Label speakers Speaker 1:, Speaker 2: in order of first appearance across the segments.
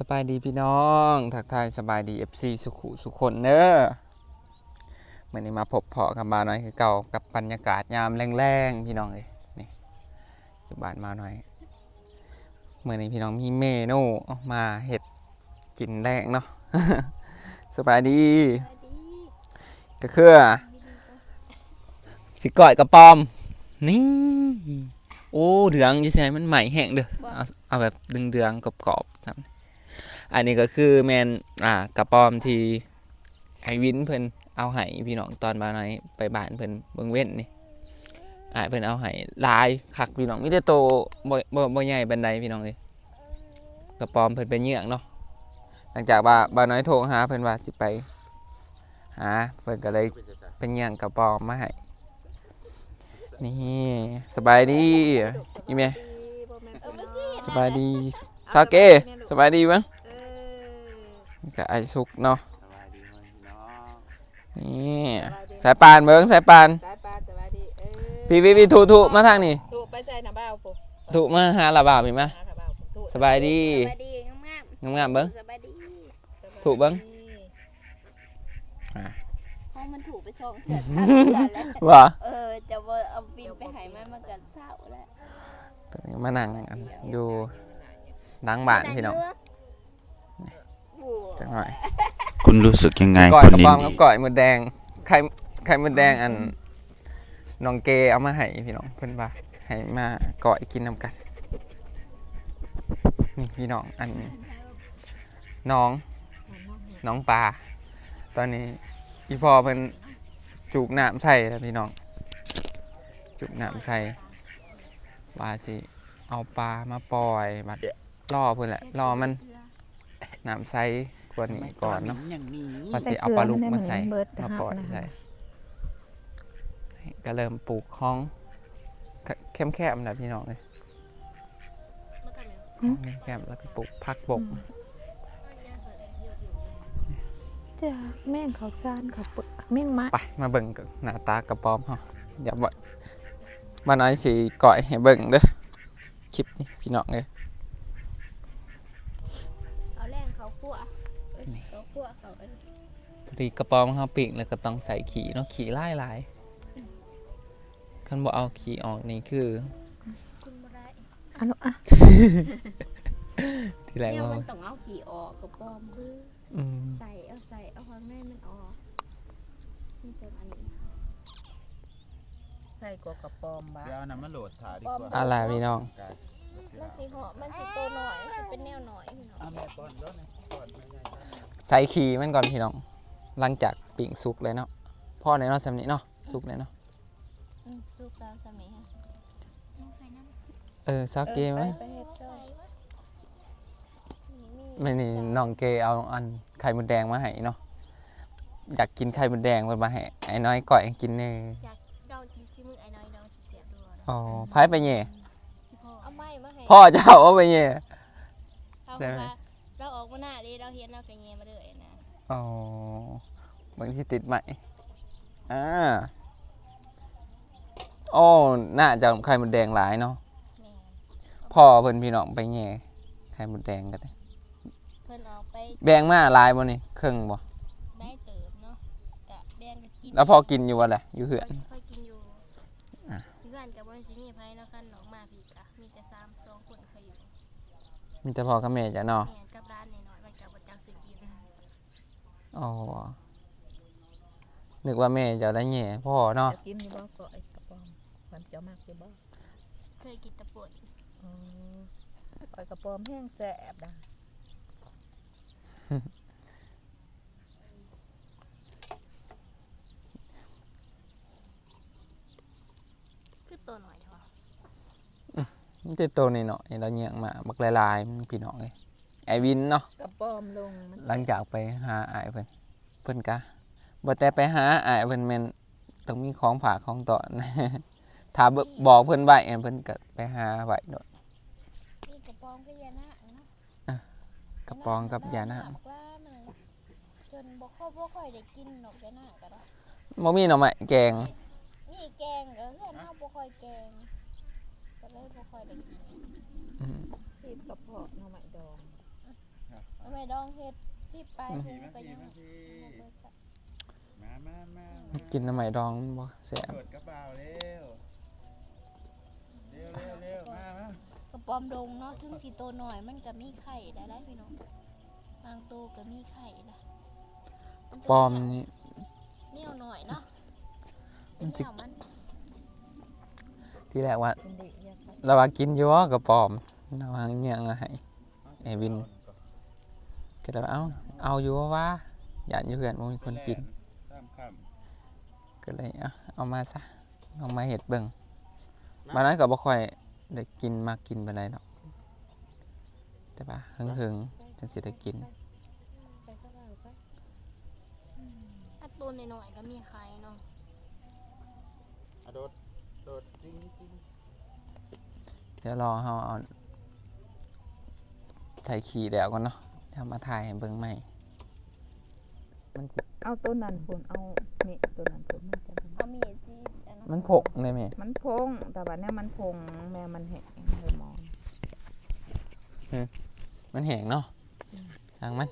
Speaker 1: สบายดีพี่น้อง ทักทายสบายดี FC สุขุสุขคนเด้อเมื่อนี้มาพบเพาะกับมาหน่อยคือเก่ากับบรรยากาศยามแรงๆพี่น้องเลยนี่อยู่บ้านมาหน่อยเมื่อนี้พี่น้องมีเมนูมาเห็ดกินแรงเนาะสบายดีก็คือสิก่อยกระปอม นี่ โอ้เหลืองจะใช่มันใหม่แห้งเด้อเอาเอาแบบดึงเดืองๆกรอบๆครับ อันนี้ก็คือแมนอ่ากระปอมที่ไอวินเพิ่นเอาไห้พี่น้องตอนมาหน่อยไปบ้านเพิ่นเบิ่งเว้นนี่อ่าเพิ่นเอาไห้หลายคักพี่น้องมีแต่โตบ่บ่บ่ใหญ่บันไดพี่น้องเอ้ยกระปอมเพิ่นเป็นเหยื่องเนาะหลังจากว่าบ่าวน้อยโทรหาเพิ่นว่าสิไปหาเพิ่นก็เลยเป็นเหยื่องกระปอมมาให้นี่สบายดีอีเมสบายดีซาเกะสบายดีบ้าง กับไอซุกเนาะนี่สายปานเบิ้งสายปาน
Speaker 2: สายปานสบายดีเออ
Speaker 1: พี่วิวีถูถูมาทางนี่
Speaker 2: ถูกไปใส่น้ำเบ้าปุ๊บ
Speaker 1: ถูมาหาลาบ่าวพี่มา
Speaker 2: หาน้ำเบ้าปุ๊บถูก
Speaker 1: สบายดี
Speaker 3: สบายดีงาม
Speaker 1: งามๆเบิ้ง
Speaker 3: ๆสบายดี
Speaker 1: ถูกเบิ้ง
Speaker 3: เพราะมันถูกไปสองเถื่อนสามเถื่อนแล้ว
Speaker 1: ว่า
Speaker 3: เออจะว่าเอาบินไปใหายมันมากันเศร้าแล้ว
Speaker 1: ตอนนี้มานั่งกันอยู่หลังบ้านพี่น้อง
Speaker 3: โอ้
Speaker 1: จังหน่อย
Speaker 4: คุณรู้สึกยังไง
Speaker 1: ก่อย
Speaker 4: คุณ
Speaker 1: กระ
Speaker 4: นิ
Speaker 1: ป
Speaker 4: น
Speaker 1: อมกับก่อยหมดแดงไข่ไข่หมดแดงอันน้องเกเอามาให้พี่น้องเพิ่นว่าให้มาก่อยกินนำกันนี่พี่น้องอันน้องน้องปลาตอนนี้อีพ่อเพิ่นจูกน้ำใส่แล้วพี่น้องจูกน้ำใส่ว่าสิเอาปลามาปล่อยบัดล่อเพิ่นแหละล่อมันน้ำใส กว่านี้ก่อนเนาะว่าสิเอาปลาลูกมาใส่มาปล่อยใส่ก็เริ่มปลูกคลองเข้มแคบๆนะพี่น้องเลยคลองแคบๆแล้วก็ปลูกผักบก
Speaker 2: จ้าแม่งเขาซ่านเขาเปิดแม่งมะ
Speaker 1: ไปมาเบิ่งกับหน้าตากระป๋อมเฮาอย่าบ่มาน้อยสิก่อยให้เบิ่งเด้อคลิปนี้พี่น้องเอ้ย
Speaker 3: ยเขาคั่วเขาอัน
Speaker 1: พอดีกระป๋อมเฮาปิ้งแล้วก็ต้องใส่ขี้เนาะขี้หลายหลายๆคันบ่เอาขี้ออกนี่คือ
Speaker 3: คุณบ่ได้
Speaker 2: อันนู้นอะ
Speaker 1: ที่แรก
Speaker 3: เนี่ย
Speaker 1: ว่า
Speaker 3: มันต้องเอาขี่ออกกับปอมคือ
Speaker 1: อืม
Speaker 3: ใส่เอาใส่เอาข้างในมันออกนี่เป็นอันนี้
Speaker 2: ใส่กว่ากระปอมบ้า
Speaker 4: เดี๋ยวน้ำมันโหลดถ่ายดีกว่า
Speaker 1: อะไรพี่น้อง
Speaker 3: มันสิเหาะมันสิโตหน่อยสิเป็นแนวหน่อยพี่น้อง
Speaker 4: เอาแม่ป้อนรถนะป้อนไม่ใหญ่
Speaker 1: ใส่ขี้มันก่อนพี่น้องหลังจากปิ้งสุกเลยเนาะพ่อในเนาะสำนี้เนาะสุกเลยเนาะ
Speaker 3: อืมสุกแล้วสมัยฮะ
Speaker 1: เออซอกเกมไหม
Speaker 3: ไปเฮ็ดจ้อย
Speaker 1: ไม่นี่น้องเกเอาอันไข่มดแดงมาให้เนาะอยากกินไข่มดแดงมันมาให้ไอ้น้อยก่อยให้กินเน่
Speaker 3: อยากดองกินซิมือไอ้น้อยดองสิเสียบด้วย
Speaker 1: อ๋อพายไปเน่
Speaker 3: เอาไม้มาให้
Speaker 1: พ่อเจ้าเอาไปเน่
Speaker 3: เขา
Speaker 1: ใช่
Speaker 3: บอก
Speaker 1: ไหม
Speaker 3: ว่า เราออกมาหน้าดิเราเห็นเรากระเยมาเลยนะ
Speaker 1: อ๋อบางทีติดใหม่อ่าโอ้น่าจะไข่มดแดงหลายเนาะ
Speaker 3: แม่
Speaker 1: พ่อเพิ่นพี่น้องไปแง่ไข่มดแดงกันเลย
Speaker 3: เพิ่นเอาไป
Speaker 1: แบ่งมาหลายบ่นี่ครึ่งบ่
Speaker 3: ได้เติมเนาะกะแบ่งกันกิน
Speaker 1: แล้วพอกินอยู่บ่แหละอยู่เหือน
Speaker 3: ค่อยกินอยู่
Speaker 1: อะ
Speaker 3: เพื่อนกับวันที่นี่ไพ่แล้วกันหนองมาพี่กะมีแต่สามสองคนเคยอยู่
Speaker 1: มีแต่พ่อกับแม่จ้ะเนาะ
Speaker 3: แม่กับร้านน้อยๆมันกับประจักษ์สุกิน
Speaker 1: อ๋อนึกว่าแม่จะได้แง่พ่อเนาะ
Speaker 2: จะกินอยู่บ่ก็ไอ้กระปอมความเจ้ามากอยู่บ่
Speaker 3: เคยกินตะปวด
Speaker 2: อ๋อปล่อยกระปอมแห้งแซ่บนะ
Speaker 3: คือตัวหน่อยเถอะ
Speaker 1: มันจะโตวนี่เนาะเราแยงมาบักหลายๆมันพี่น้องเลย ไอวินเนาะ
Speaker 2: กระปอมลงมัน
Speaker 1: หลังจากไปหาอายเพิ่นเพิ่นกะบ่แต่ไปหาอายเพิ่นแม่นต้องมีของฝากของตอนถ้าเบิ่งบอกเพิ่นไว้อันเพิ่นก็ไปหาไว้โดด
Speaker 3: นี่กระปองก็ยานาคเนาะ
Speaker 1: กระปองกับยานาค
Speaker 3: บอกว่ามันจนบ่ค่อยบ่ค่อยได้กินหนกยานาคก็ได้
Speaker 1: บ่มีหน่อไม้แกง
Speaker 3: นี่แกงก็เพื่อนเฮาบ่ค่อยแกงก็เลยบ่ค่อยได้กิน
Speaker 1: อืม
Speaker 2: ที่กระเพาะหน่อไม้ดอง
Speaker 3: เอาไปดองเฮ็ดสิบปลายหู
Speaker 4: มา
Speaker 3: ก็
Speaker 4: ที
Speaker 3: ยัง
Speaker 4: มาที
Speaker 3: บ่เปิดสัก
Speaker 4: มามามา
Speaker 1: กินน้ำใหม่ดองบ่แซ่บ
Speaker 4: เปิดกระเป๋าเร็วเร็วเร็วเร็วมามาก
Speaker 3: ระปอมดงเนาะถึงสิโตหน่อยมันก็มีไข่ได้ได้พี่น้องบางโตก็มีไข่ได้น
Speaker 1: ปลอมนี่
Speaker 3: เหนียวหน่อยเนาะ
Speaker 1: มัน
Speaker 3: เห
Speaker 1: สิ
Speaker 3: นียวมัน
Speaker 1: ที่แรกว่าเราว่ากินอยู่ว่ากระปอมเราหางเงี้ยงอะให้ ไอ้วิน ก็เลยว่าเอ้าเอาอยู่ว่าว่าอยากอยู่เพื่อนบ่มีคนกิน
Speaker 4: สามค
Speaker 1: ก็เลยเอาเอามาซะเอามาเห็ดเบิ่งบางนั้นก็บ่ค่อยได้กินมากกินปานใดดอกแต่ว่าหึงๆจังสิได้กิน
Speaker 3: ถ้าตัวหน่อยๆก็มีไข่เนาะำ
Speaker 4: อะโดดโดดจริงจริง
Speaker 1: เดี๋ยวรอเฮาเอาใส่ขี้แล้วก่อนเนาะ เดี๋ยวมาถ่ายให้เบิ่งใหม่ มันสิ
Speaker 2: เอาตัวนั้นพุ่นเอานี่ตัวนั้นพุ่นมันจะเป็น
Speaker 3: เอามีดที่อันนั้น
Speaker 1: มันผกได้ไหม
Speaker 2: มันพงแต่ว่าเนี่ยมันพงแม่มันแห้งเลยมอง
Speaker 1: มันแห้งเนาะช่างมัน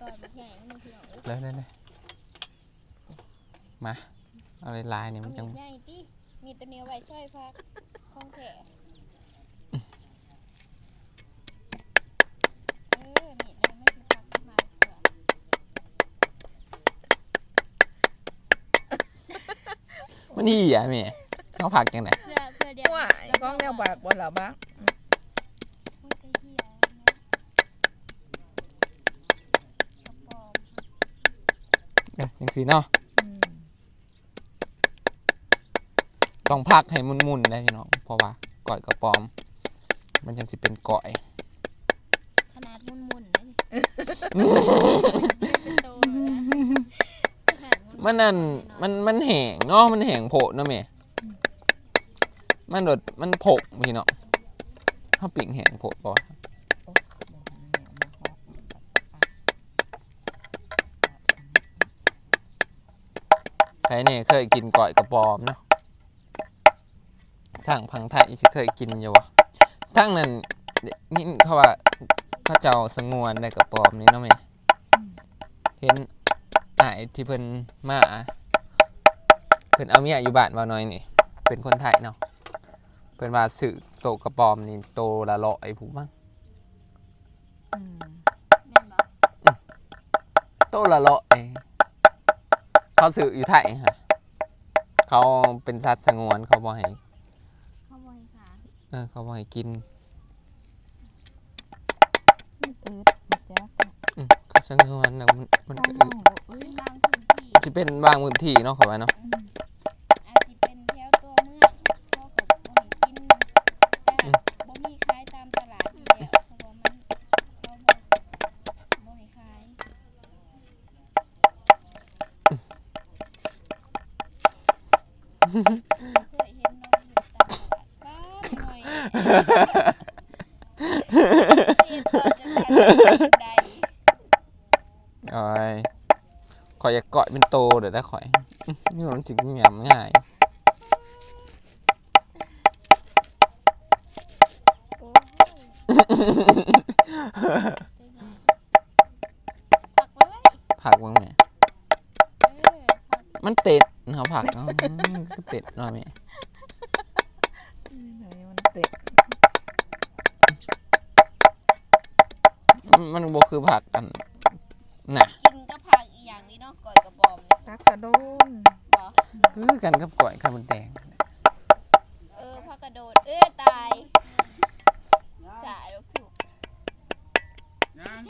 Speaker 3: ตอนใหญ่มันพี่น้องเอ้ย
Speaker 1: เลยเลยเลยมา เอาลายๆนี่
Speaker 3: เอา
Speaker 1: มันจั
Speaker 3: มี
Speaker 1: ง
Speaker 3: ดใหญ่ติมีตัวเหนียวไว้ช่วยพักของแท้เออมีดเลยไม่สิพักมาเผื่อ
Speaker 1: มันดีอะแม่เขาผักจังได
Speaker 3: เพื่อเพื่อเดียว
Speaker 2: ว่าไอ้กล้องแนวบากบ่ล่ะบ้า
Speaker 3: มันก็เหี้ยนะกระป๋อม
Speaker 1: เอ้ยจังซี่เนาะต้องพักให้มุนๆได้พี่น้องเพราะว่าก่อยกระปอม มันจังสิเป็นก่อย
Speaker 3: ขนาดมุนๆนะนี่เลย
Speaker 1: มันนั่นมันมันแหงเนาะมันแหงโผล่เนาะแม่มันโดดมันโผกพี่เน้องเฮาปิ้งแหงโผล่บ่วะ
Speaker 2: โอ้บ่มันแนวมาฮอก
Speaker 1: ใครเนี่ยเคยกินก่อยกระปอมเนาะทางพังไทยสิเคยกินอยู่วะทางนั้นนี่เขาว่าเขาเจ้าสงวนได้กระปอมนี่เนาะแม่เห็นายที่เพิ่นมาเพิ่นเอาเมียอยู่บ้านว่าน้อยนี่เป็นคนไทยเนาะเพิ่นว่าซื้อโตกระปอมนี่โตละร้อยผู้มั้ง
Speaker 2: อืม
Speaker 3: แม่นบ่
Speaker 1: โตละร้อยเขาซื้ออยู่ไทยค่ะเขาเป็นสัตว์สงวนเขาบ่ให้
Speaker 3: ข้าวบอยค่ะ
Speaker 1: เออเขาบ่ให้กิน
Speaker 2: มันตืดมันจัก
Speaker 1: อืมเขาสงวนแล้วมันมันก็
Speaker 2: ข้างนอก เอ้ย
Speaker 3: เป็นบางพื้นที่
Speaker 1: สิเป็นบางพื้นที่เนาะเขาว่าเนาะ
Speaker 3: อาจสิเป็นแถวตัวเมืองเขาก็บ่ให้กินแต่บ่มีขายตามตลาดอยู่แล้วเพราะว่ามันเขาบ่บ่ให้ขายเห็นน้องอยู่ตามตลาดป้าหน่อยเฮ็ดตอนจะทันใด
Speaker 1: โอ้ยข่ อยอยากเกาะเป็นโตเดี๋ยวได้ข่อย นี่มันถึงแหม่มง่าย
Speaker 3: โอ้ยปักไว้ไว้
Speaker 1: ผักบ้างแม่
Speaker 3: เออปัก
Speaker 1: มันเต็ดเนาะผักอ๋อก็เต็ดเนาะแม่
Speaker 2: ไหนมันเตะ
Speaker 1: มันมันบ่คือผักกันน่ะ
Speaker 3: กินกับผักอีกอย่างนี้เนาะก่อยกระบอมเนี่ย
Speaker 2: ตักกระโดน
Speaker 3: บ่
Speaker 1: คือกันกับก่อยข้าวมันแดง
Speaker 3: เออผักกระโดด เอ้ยตายจ่ายลูกถูก
Speaker 4: ยัง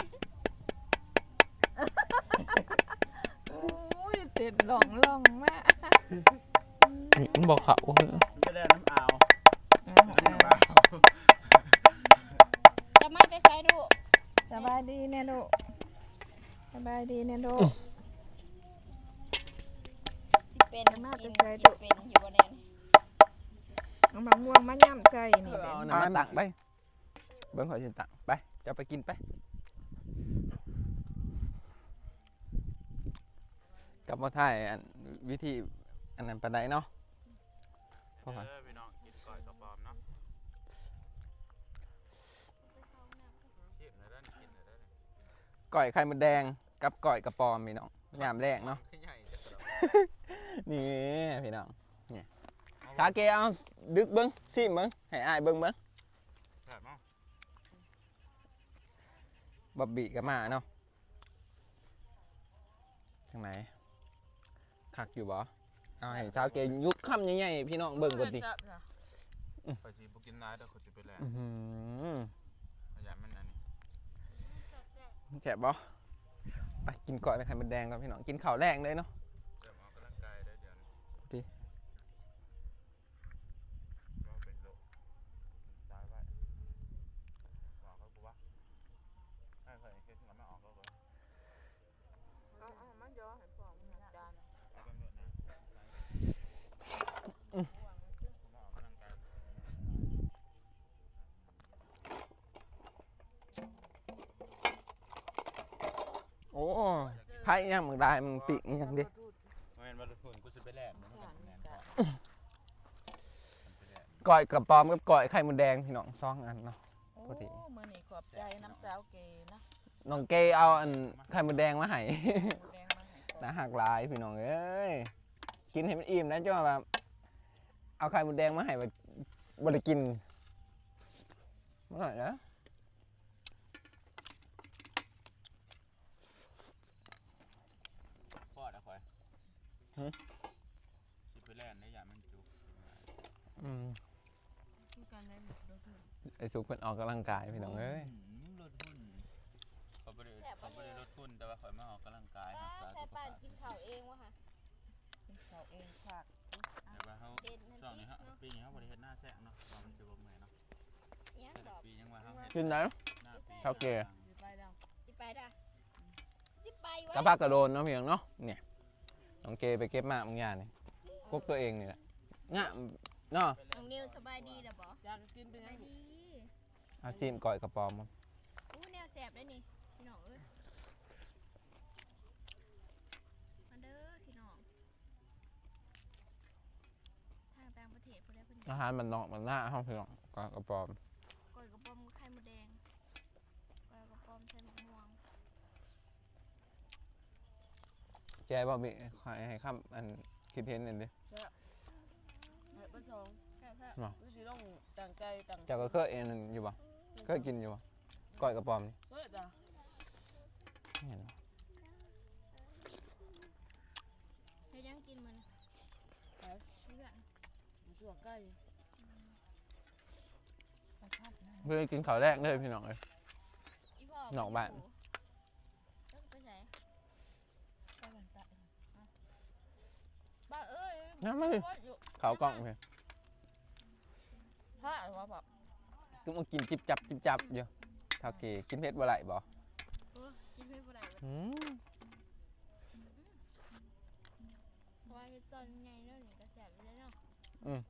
Speaker 2: โอ้ยเต็ ดหลองหลองมาก
Speaker 1: นี่มันบอกเขาคือ
Speaker 4: มันจะได้น้ำอาวน้ำ
Speaker 2: อา
Speaker 4: ว
Speaker 3: จะมาแต่ไซดูก
Speaker 2: สบายดีแน่ลูกสบายดีแน่ลูก
Speaker 3: สิเป็น
Speaker 2: มา
Speaker 3: กิ
Speaker 2: แต่
Speaker 3: น
Speaker 2: ไส
Speaker 3: กิ
Speaker 2: ดู
Speaker 3: นเป็นอยู่บ่แน่น
Speaker 2: เอามะม่วงมาย่ำใส่นี่
Speaker 1: เอาน้ำมาตักไปเบิ่งขอยสิตักไปจะไปกินไป กลับมาถ่ายอันวิธีอันนั้นปานใดเนาะเพราะว่า
Speaker 4: เออพี่น้องกินก่อยกระป๋อมเนาะ
Speaker 1: ก่อยไข่มดแดงกับก่อยกระปอมพี่น้องยามแรกเนาะ
Speaker 4: ใหญ่จังเลย
Speaker 1: นี่พี่น้องเนี่ยสาเกเอาดึกเบิ้งซิมเบิ้งให้อายเบิ้งเบิ้ง
Speaker 4: แบบมั้ง
Speaker 1: บับบี้กับมาเนาะทางไหน คักอยู่บ่เอาให้สาวเกยุกคำใหญ่ๆพี่น้องเบิ้งก่อนดิ
Speaker 4: คอยสิบ่กินนายแต่คอยสิไปแลน
Speaker 1: อื้อหือ
Speaker 4: ขยันมันอันนี้
Speaker 1: แซ่บบ่ไปกินก่อยไข่มดแดงก่อนพี่น้องกินข้าวแรกเลยเนาะ
Speaker 4: เดี๋ยวออกกำลังกายได้เดี๋ยวนี้
Speaker 1: ดิ
Speaker 4: ก็เป็นโรคตายไว้บอกเขากูว่าให้เคยคิดแล้วไม่ออกก็เลย
Speaker 5: เอาเอามันย่อให้พ่อมันอาจารย์
Speaker 4: แล้วก็เงอะนะมาออกกำลังกาย
Speaker 1: โอ้ไผ่ ยังมึงได้มึงปิกอีหยังดิ
Speaker 4: ไม่เป็นบอลลูนกูจะไปแลนมันเป็นแนนพอมันไปแลน
Speaker 1: ก่อยกระปอมกับก่อยไข่มดแดงพี่น้องสองอันเนาะ
Speaker 5: โอ้
Speaker 1: พอดี
Speaker 5: มือนี่ขอบใจน้ำสาวเกนะ
Speaker 1: น้องเกเอาอันไข่มดแดงมาให้
Speaker 5: หมูแดงมาให้ก่อน
Speaker 1: นะหักหลายพี่น้องเอ้ยกินให้มันอิ่มนะจ้าแบบเอาไข่มดแดงมาให้แบบบ่ได้กินเมื่อไหร่นะ
Speaker 4: พอดอะคอย สิไปแลนได้อย่างมันจุก
Speaker 1: อืม
Speaker 5: คือกันในหมดเลยคือ
Speaker 1: ไอซุกเพิ่นออกกำลังกายพี่น้องเอ้ย
Speaker 4: มึงลดหุ้นเขาไม่ได้เขาไม่ได้ลดหุ้นแต่ว่าเขามาออกกำลังกาย
Speaker 3: ป้า
Speaker 4: รักษา
Speaker 3: ใช้
Speaker 4: สุข
Speaker 3: ป่า
Speaker 4: ภานพ
Speaker 3: กินข้าวเองวะค่ะ
Speaker 5: เป็นเสาเองฝาก
Speaker 4: แต่ว่าเขา
Speaker 3: เด็ดนั่น
Speaker 4: สองนี้เขา
Speaker 3: เนาะ
Speaker 4: ปีนี้เขาบริเฮ็ดหน้าแซงเนาะตอนมันจะบ่เมื่อยเนาะ
Speaker 3: ยัง
Speaker 4: แต่
Speaker 3: ดอก
Speaker 4: ปียังว่าเขาเฮ็ด
Speaker 1: กินไหน
Speaker 4: หน้าปี
Speaker 1: เท่าแก่
Speaker 5: อยู่ไปแล้ว
Speaker 3: สิไปด่ะสิไปวะ
Speaker 1: กระพากระโดนเนาะพี่น้องเนาะเนี่ย น้องเกไปเก็บมาบางอย่างนี่พวกตัวเองนี่แหละง่ะเนาะ
Speaker 3: น้องนิวสบายดีเหรอบ่
Speaker 5: อยากกินเป็น
Speaker 3: ส
Speaker 5: ไง
Speaker 3: บายดี
Speaker 1: เอาซีมก่อยกระปอมมัน
Speaker 3: อู้แนวแสบได้นี่พี่น้องเอ้ยมาเด้อพี่น้องทางต่างประเทศพวกนี้เพิ่น
Speaker 1: อาหารมันนอกมันหน้าห้องพี่น้องก่อยกระปอม
Speaker 3: ก้อยกระป๋อมกับไข่มดแดงก้อยกระป๋อมใส่หมกม่วง
Speaker 1: แกบอกมีใครให้คำอันคิดเห็นนั่นดิ
Speaker 5: ให้ประสงค์
Speaker 3: แซ่บ
Speaker 5: ก็สิต้องตั้งใจตั้ง
Speaker 1: เจ้าก็เคยเอ็นนอยู่บ่เคยกินอยู่บ่ก่อยกระปอมนี่
Speaker 5: เฮ้ยจ้ะ
Speaker 1: ไม่เห็นหรอ
Speaker 3: ๆให้ยังกินมัน
Speaker 5: ไป
Speaker 3: เพื่อน
Speaker 5: อยู่สัวใกล้ไปพัดนะ
Speaker 1: เพื่อกินข้าวแรกเลยพี่น้องเลย
Speaker 3: อีพ่อ
Speaker 1: หนองบ้าน
Speaker 3: แล้วไปใส่
Speaker 5: ไปบันตะ
Speaker 3: บ้านเอ้ย
Speaker 1: น้ำมาดิ
Speaker 3: ว่าอยู่
Speaker 1: ข้าวกล้องเลย
Speaker 5: ผ้าหรือว่าแบบ
Speaker 1: ก็มากินจิบจับจิบจับอยู่เท่ากี่กินเผ็ดบ่ไหลบ่
Speaker 3: เออกินเพื่อนผู้ใดวะ
Speaker 1: อืม
Speaker 3: เพราะว่าเฮ็ดตอนใหญ่แล้วนี่ก็แซ่บอยู่แล้วเนาะ
Speaker 1: อืม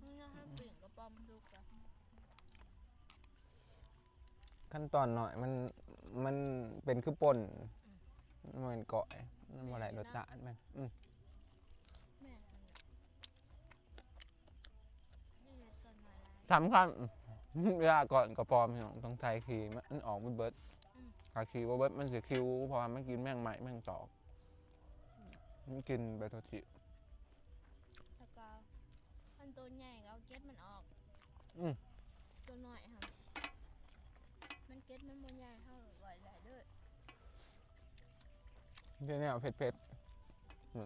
Speaker 3: มันน่าให้ปิ่งกระป๋อมสุกอะ
Speaker 1: ขั้นตอนหน่อยมันมันเป็นคือป่นมันเหมือนเกาะมันบ่ไหลรสชาติมันอืม
Speaker 3: แม่นมันน่ะนี่เฮ็ดตอนหน่อยหลาย
Speaker 1: สำคัญเวลาก่อนกระปอมพี่น้องต้องใช้ครีมมันออกเบิด
Speaker 3: อืม
Speaker 1: ถ้าครีมบ่เบิดมันสิคิวเพราะว่ามันกินแมงไหม้แมงจอกมันกินไปโทษที
Speaker 3: แล้วก็มันตัวใหญ่ก็เอาเก็ดมันออก
Speaker 1: อืม
Speaker 3: ตัวน้อยค่ะ มันเก็ดมันบ่ใหญ่เท่าไหวหลายเด้อ
Speaker 1: เดี๋ยวนี้เอาเผ็ดๆเหมื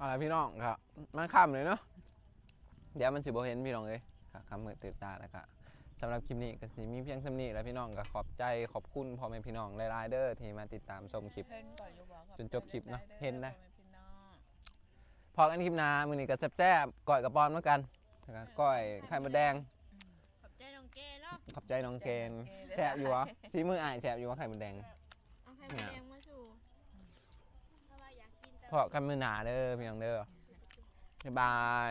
Speaker 1: อนเอาล่ะไรพี่น้องครับมันค่ำเลยเนาะเดี๋ยวมันสิบ่เห็นพี่น้องเลยครับคำมือตื่นตาแล้วก็สำหรับคลิปนี้ก็สิมีเพียงสำนี้แล้วพี่น้องก็ขอบใจขอบคุณพ่อแม่พี่น้องหลายๆเด้อที่มาติดตามชมคลิป
Speaker 5: เห็นก่อนอยู่บ่ครับ
Speaker 1: จนจบคลิปเนอะเห็นนะ
Speaker 5: พ่อแม่พี่น้อง
Speaker 1: พอกันคลิปหน้ามื้อนี้ก็แซ่บๆก้อยกระปอมแล้วกันแล้วก็ก้อยไข่มดแดง
Speaker 3: ขอบใจน้องเก้เนาะ
Speaker 1: ขอบใจน้องเกณฑ์แซ่บอยู่วะซีมืออายแซ่บอยู่วะไข่มดแดง
Speaker 3: เอาไข่มดแดงมาสู่ถ้าว่าอยากกินแต่
Speaker 1: พอกันมือหนาเด้อพี่น้องเด้อบ๊ายบาย